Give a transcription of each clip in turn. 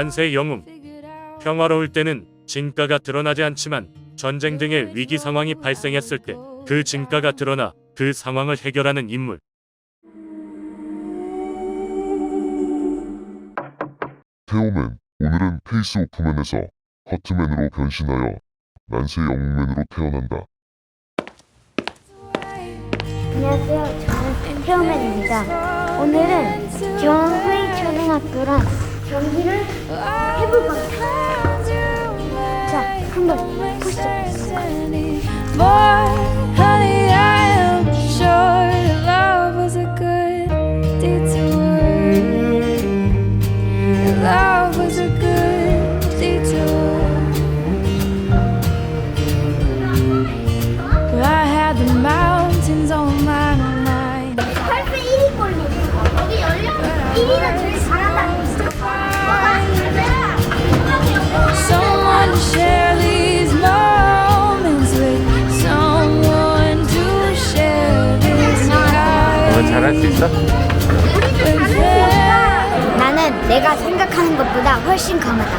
난세 영웅 평화로울 때는 진가가 드러나지 않지만 전쟁 등의 위기 상황이 발생했을 때 그 진가가 드러나 그 상황을 해결하는 인물 테오맨, 오늘은 페이스 오프맨에서 허트맨으로 변신하여 난세 영웅맨으로 태어난다. 안녕하세요. 저는 태어맨입니다. 오늘은 정의 초등학교랑 경기를 해볼 겁니다. 자, 한번 보시죠. 할 수 있어? 나는 내가 생각하는 것보다 훨씬 강하다.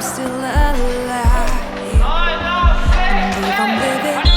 Still alive. I know. I'm living.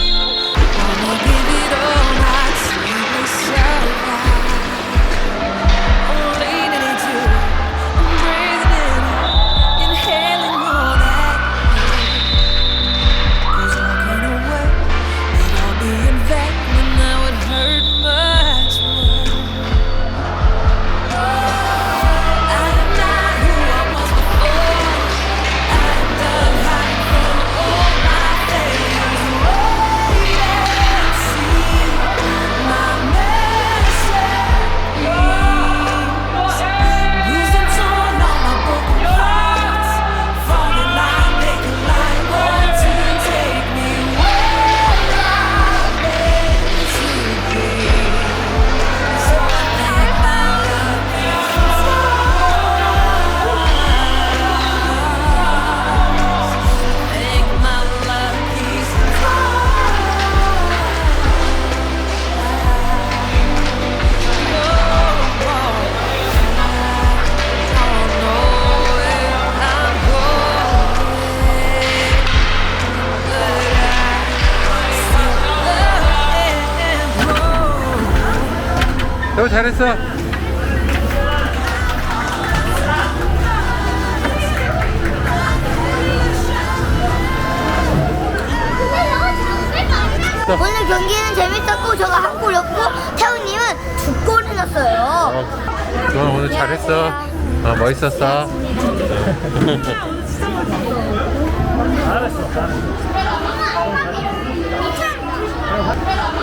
잘했어. 오늘 경기는 재밌었고 저가 한 골이었고 태훈님은 두 골을 넣었어요. 너 오늘 잘했어. 어, 멋있었어.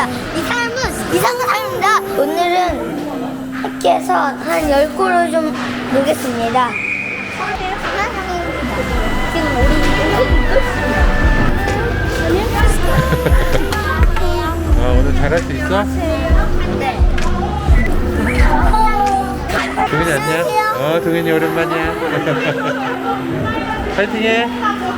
난 이기성입니다. 이 사람은 이상한 사람입니다. 오늘은 학교에서 한 10골을 좀 놓겠습니다. 지금 우리 어, 오늘 잘할 수 있어? 네. 동현이 안녕. 어, 동현이 오랜만이야. 파이팅해.